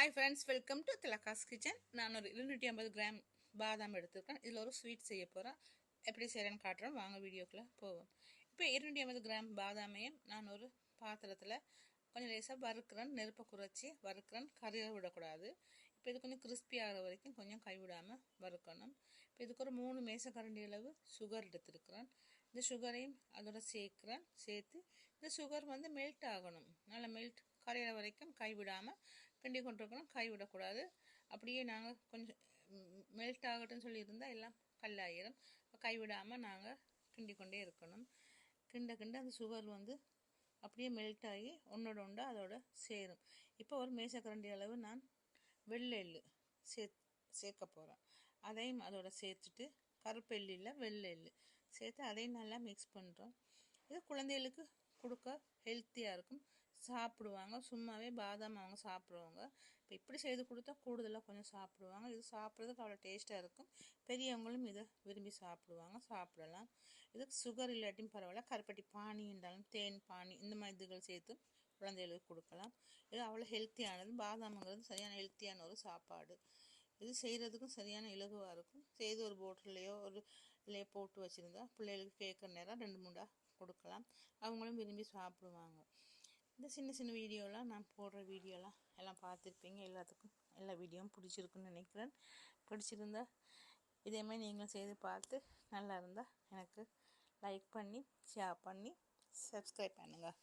Hi friends welcome to Thilakas kitchen நான் ஒரு இருநூற்றி ஐம்பது கிராம் பாதாம் எடுத்திருக்கேன். இதில் ஒரு ஸ்வீட் செய்ய போகிறேன் எப்படி செய்கிறேன்னு காட்டுறோம் வாங்க வீடியோக்குள்ளே போவோம். இப்போ இருநூற்றி ஐம்பது கிராம் பாதாமையும் நான் ஒரு பாத்திரத்தில் கொஞ்சம் லேசாக வறுக்கிறேன். நெருப்பை குறைச்சி வறுக்கிறேன். கறியை விடக்கூடாது. இப்போ இது கொஞ்சம் கிறிஸ்பி ஆகிற வரைக்கும் கொஞ்சம் கைவிடாமல் வறுக்கணும். இப்போ இதுக்கு ஒரு மூணு மேசக்கரண்டி அளவு சுகர் எடுத்துருக்கிறேன். இந்த சுகரையும் அதோட சேர்க்குறேன். சேர்த்து இந்த சுகர் வந்து மெல்ட் ஆகணும். நல்லா மெல்ட் கரையிற வரைக்கும் கைவிடாமல் கிண்டி கொண்டிருக்கணும் கைவிடக்கூடாது அப்படியே நாங்கள் கொஞ்சம் மெல்ட் ஆகட்டும்னு சொல்லியிருந்தால் எல்லாம் கல்லாயிரும். கைவிடாமல் நாங்கள் கிண்டி கொண்டே இருக்கணும். கிண்ட கிண்ட அந்த சுகர் வந்து அப்படியே மெல்ட் ஆகி ஒன்றோட ஒன்றா அதோட சேரும். இப்போ ஒரு மேசக்கரண்டி அளவு நான் வெள்ளை எள்ளு சே சேர்க்க போகிறேன் அதையும் அதோட சேர்த்துட்டு கருப்பெல்லில் வெள்ளெள் வெள்ளை எள்ளு சேர்த்து அதையும் நல்லா மிக்ஸ் பண்ணுறோம் இது குழந்தைகளுக்கு கொடுக்க ஹெல்த்தியாக இருக்கும். சாப்பிடுவாங்க. சும்மாவே பாதாம் அவங்க சாப்பிடுவாங்க. இப்போ இப்படி செய்து கொடுத்தா கூடுதலாக கொஞ்சம் சாப்பிடுவாங்க. இது சாப்பிட்றதுக்கு அவ்வளோ டேஸ்ட்டாக இருக்கும். பெரியவங்களும் இதை விரும்பி சாப்பிடுவாங்க. சாப்பிடலாம். இதுக்கு சுகர் இல்லாட்டியும் பரவாயில்ல. கருப்பட்டி பானி இருந்தாலும் தேன் பானி இந்த மாதிரி இதுகள் சேர்த்து குழந்தைகளுக்கு கொடுக்கலாம். இது அவ்வளோ ஹெல்த்தியானது பாதாம்ங்கிறது சரியான ஹெல்த்தியான ஒரு சாப்பாடு. இது செய்கிறதுக்கும் சரியான இலகுவாக இருக்கும். செய்து ஒரு போட்டிலையோ ஒரு இதுலையோ போட்டு வச்சுருந்தா பிள்ளைகளுக்கு கேட்குற நேரம் ரெண்டு மூண்டா கொடுக்கலாம். அவங்களும் விரும்பி சாப்பிடுவாங்க. இந்த சின்ன சின்ன வீடியோலாம் நான் போடுற வீடியோலாம் எல்லாம் பார்த்துருப்பீங்க எல்லாத்துக்கும் எல்லா வீடியோவும் பிடிச்சிருக்குன்னு நினைக்கிறேன். பிடிச்சிருந்தா இதேமாதிரி நீங்களும் செய்து பார்த்து நல்லா இருந்தால் எனக்கு லைக் பண்ணி ஷேர் பண்ணி சப்ஸ்கிரைப் பண்ணுங்கள்